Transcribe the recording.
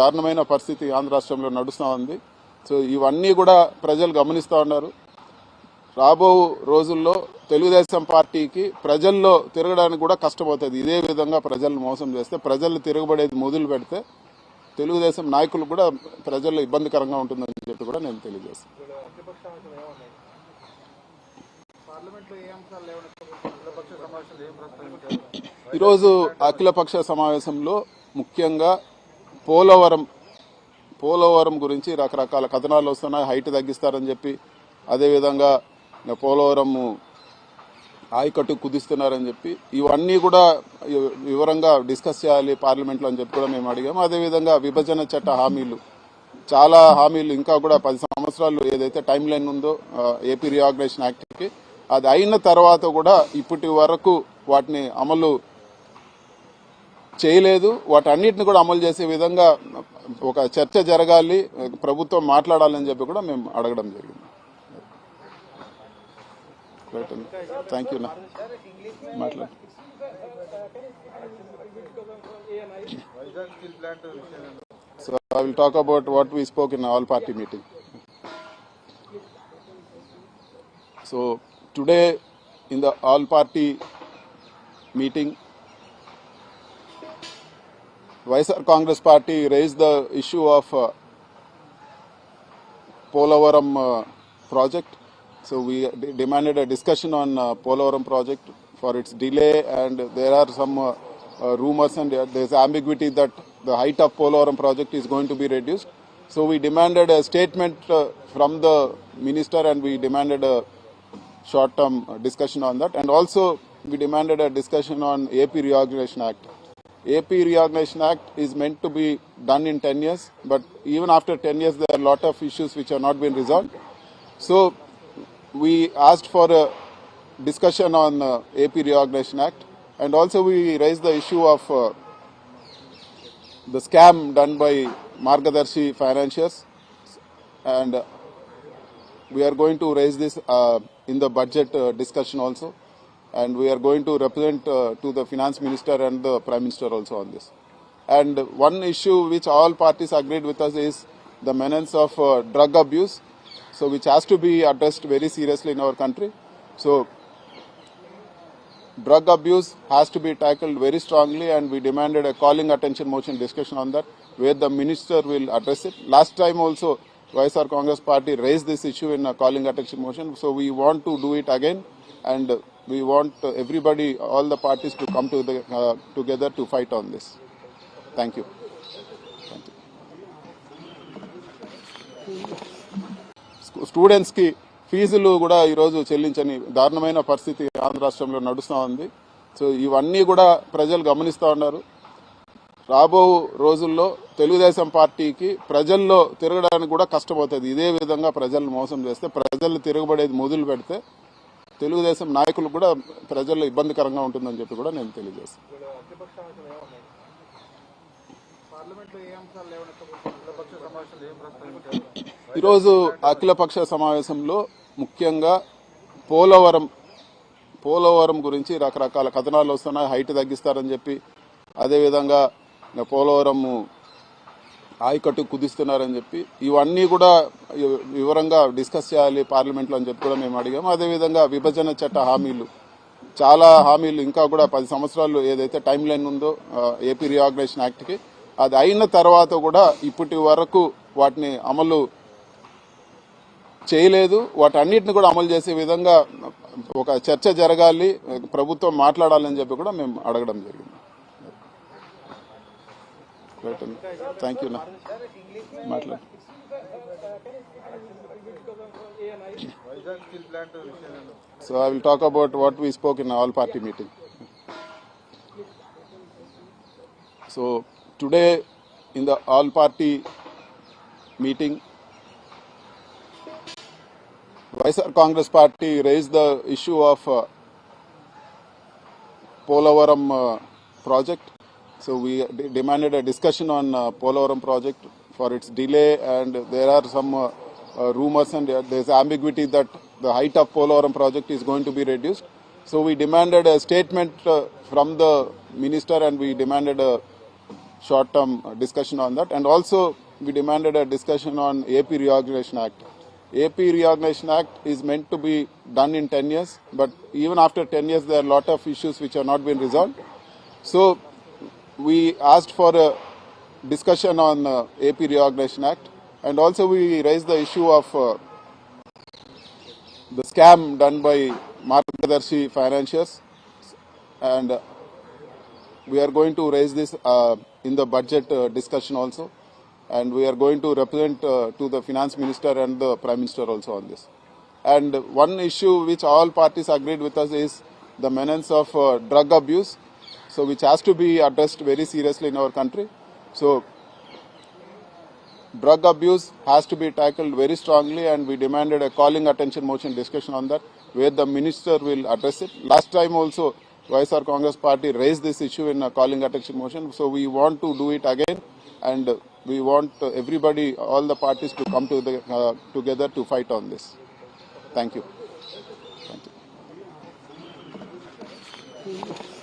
దారుణమైన పరిస్థితి ఆంధ్ర రాష్ట్రంలో నడుస్తూ ఉంది. సో ఇవన్నీ కూడా ప్రజలు గమనిస్తూ ఉన్నారు. రాబో రోజుల్లో తెలుగుదేశం పార్టీకి ప్రజల్లో తిరగడానికి కూడా కష్టమవుతుంది. ఇదే విధంగా ప్రజలను మోసం చేస్తే ప్రజలు తిరగబడేది మొదలు పెడితే తెలుగుదేశం నాయకులు కూడా ప్రజల్లో ఇబ్బందికరంగా ఉంటుందని చెప్పి కూడా నేను తెలియజేస్తాను. ఈరోజు అఖిలపక్ష సమావేశంలో ముఖ్యంగా పోలవరం పోలవరం గురించి రకరకాల కథనాలు వస్తున్నాయి. హైట్ తగ్గిస్తారని చెప్పి అదేవిధంగా పోలవరము పోలవరం ఆయకట్టు కుదిస్తున్నారని చెప్పి ఇవన్నీ కూడా వివరంగా డిస్కస్ చేయాలి పార్లమెంట్లో అని చెప్పి కూడా మేము అడిగాము. అదేవిధంగా విభజన చట్ట హామీలు. చాలా హామీలు ఇంకా కూడా పది సంవత్సరాలు ఏదైతే టైం లైన్ ఉందో ఏపీ రీఆర్గనైజేషన్ యాక్ట్కి అది అయిన తర్వాత కూడా ఇప్పటి వరకు వాటిని అమలు చేయలేదు. వాటన్నిటిని కూడా అమలు చేసే విధంగా ఒక చర్చ జరగాలి ప్రభుత్వం మాట్లాడాలని చెప్పి కూడా మేము అడగడం జరిగింది. థ్యాంక్ యూ నా మాట్లాడు. So I will talk about So I will talk about what we spoke in all party meeting. So today in the all party meeting, Vaisar Congress party raised the issue of uh, Polavaram uh, project. So we de- demanded a discussion on uh, Polavaram project for its delay and there are some uh, uh, rumors and there's ambiguity that the height of Polavaram project is going to be reduced. So we demanded a statement uh, from the minister and we demanded a short-term discussion on that and also we demanded a discussion on AP Reorganization Act. AP Reorganization Act is meant to be done in 10 years, but even after 10 years, there are a lot of issues which have not been resolved. So, we asked for a discussion on uh, AP Reorganization Act, and also we raised the issue of uh, the scam done by Margadarshi Financiers, and uh, we are going to raise this uh, in the budget uh, discussion also and we are going to represent uh, to the finance minister and the prime minister also on this. And one issue which all parties agreed with us is the menace of uh, drug abuse. So which has to be addressed very seriously in our country. So drug abuse has to be tackled very strongly and we demanded a calling attention motion discussion on that where the minister will address it. Last time also YSR Congress party raised this issue in a calling attention motion. So we want to do it again and we want uh, everybody all the parties to come to the, uh, together to fight on this. Thank you. Stu- స్టూడెంట్స్కి ఫీజులు కూడా ఈరోజు చెల్లించని దారుణమైన పరిస్థితి ఆంధ్ర రాష్ట్రంలో నడుస్తూ ఉంది. సో ఇవన్నీ కూడా ప్రజలు గమనిస్తూ ఉన్నారు. రాబో రోజుల్లో తెలుగుదేశం పార్టీకి ప్రజల్లో తిరగడానికి కూడా కష్టమవుతుంది. ఇదే విధంగా ప్రజలను మోసం చేస్తే ప్రజలు తిరగబడేది మొదలు పెడితే తెలుగుదేశం నాయకులు కూడా ప్రజల్లో ఇబ్బందికరంగా ఉంటుందని చెప్పి కూడా నేను తెలియజేస్తాను. ఈరోజు అఖిలపక్ష సమావేశంలో ముఖ్యంగా పోలవరం పోలవరం గురించి రకరకాల కథనాలు వస్తున్నాయి. హైట్ తగ్గిస్తారని చెప్పి అదేవిధంగా ఇంకా పోలవరం ఆయకట్టు కుదిస్తున్నారని చెప్పి ఇవన్నీ కూడా వివరంగా డిస్కస్ చేయాలి పార్లమెంట్లో అని చెప్పి కూడా మేము అడిగాము. అదేవిధంగా విభజన చట్ట హామీలు. చాలా హామీలు ఇంకా కూడా పది సంవత్సరాలు ఏదైతే టైం లైన్ ఉందో ఏపీ రియాగ్నేషన్ యాక్ట్కి అది అయిన తర్వాత కూడా ఇప్పటి వరకు వాటిని అమలు చేయలేదు. వాటన్నిటిని కూడా అమలు చేసే విధంగా ఒక చర్చ జరగాలి ప్రభుత్వం మాట్లాడాలని చెప్పి కూడా మేము అడగడం జరిగింది. థ్యాంక్ యూ నా మాట్లాడు వైజాగ్ స్టీల్ ప్లాంట్ విషయం ఏంటో. So I will talk about what we spoke in all party meeting. So today in the all party meeting, Vaisar Congress party raised the issue of uh, Polavaram uh, project. so we de- demanded a discussion on uh, Polavaram project for its delay and there are some uh, uh, rumors and there's ambiguity that the height of Polavaram project is going to be reduced. So we demanded a statement uh, from the minister and we demanded a short-term uh, discussion on that. And also, we demanded a discussion on AP Reorganization Act. AP Reorganization Act is meant to be done in 10 years, but even after 10 years, there are a lot of issues which have not been resolved. So, we asked for a discussion on uh, AP Reorganization Act, and also we raised the issue of uh, the scam done by Margadarshi Financiers, and uh, we are going to raise this uh, in the budget uh, discussion also, and we are going to represent uh, to the finance minister and the prime minister also on this. And one issue which all parties agreed with us is the menace of drug abuse, so which has to be addressed very seriously in our country. So drug abuse has to be tackled very strongly and we demanded a calling attention motion discussion on that where the minister will address it. Last time also ysr congress party raised this issue in a calling attention motion. So we want to do it again and we want everybody all the parties to come to the, uh, together to fight on this. Thank you. Thank you